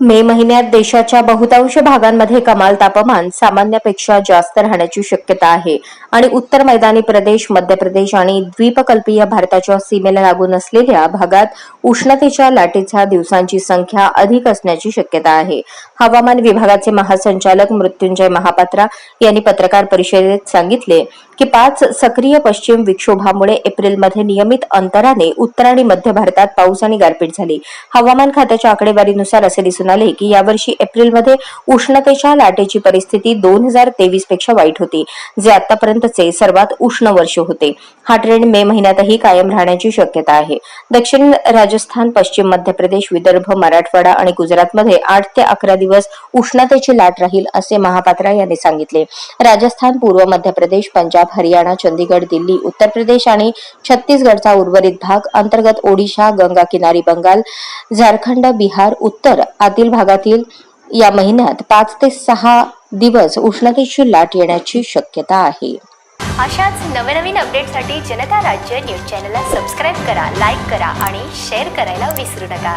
मे महिन्यात देशाच्या बहुतांश भागांमध्ये कमाल तापमान सामान्यापेक्षा जास्त राहण्याची शक्यता आहे. आणि उत्तर मैदानी प्रदेश मध्य प्रदेश आणि द्वीपकल्पीय भारताच्या सीमेला लागून असलेल्या भागात उष्णतेच्या लाटेच्या दिवसांची संख्या अधिक असण्याची शक्यता आहे. हवामान विभागाचे महासंचालक मृत्युंजय महापात्रा यांनी पत्रकार परिषदेत सांगितले की पाच सक्रिय पश्चिम विक्षोभामुळे एप्रिलमध्ये नियमित अंतराने उत्तर आणि मध्य भारतात पाऊस आणि गारपीट झाली. हवामान खात्याच्या आकडेवारीनुसार असे दिसून आले की यावर्षी एप्रिलमध्ये उष्णतेच्या लाटेची परिस्थिती दोन हजार तेवीसपेक्षा वाईट होती जे आतापर्यंतचे सर्वात उष्ण वर्ष होते. हा ट्रेंड मे महिन्यातही कायम राहण्याची शक्यता आहे. दक्षिण राजस्थान पश्चिम मध्य प्रदेश विदर्भ मराठवाडा आणि गुजरातमध्ये आठ ते अकरा दिवस उष्णतेची लाट राहील असे महापात्रा यांनी सांगितले. राजस्थान पूर्व मध्य प्रदेश पंजाब हरियाणा चंदीगड दिल्ली उत्तर प्रदेश आणि छत्तीसगडचा उर्वरित भाग अंतर्गत ओडिशा गंगा किनारी बंगाल झारखंड बिहार उत्तर आतील भागातील या महिन्यात पाच ते सहा दिवस उष्णतेची लाट येण्याची शक्यता आहे. अशाच नवनवीन अपडेटसाठी जनता राज्य न्यूज चॅनलला सबस्क्राईब करा लाईक करा आणि शेअर करायला विसरू नका.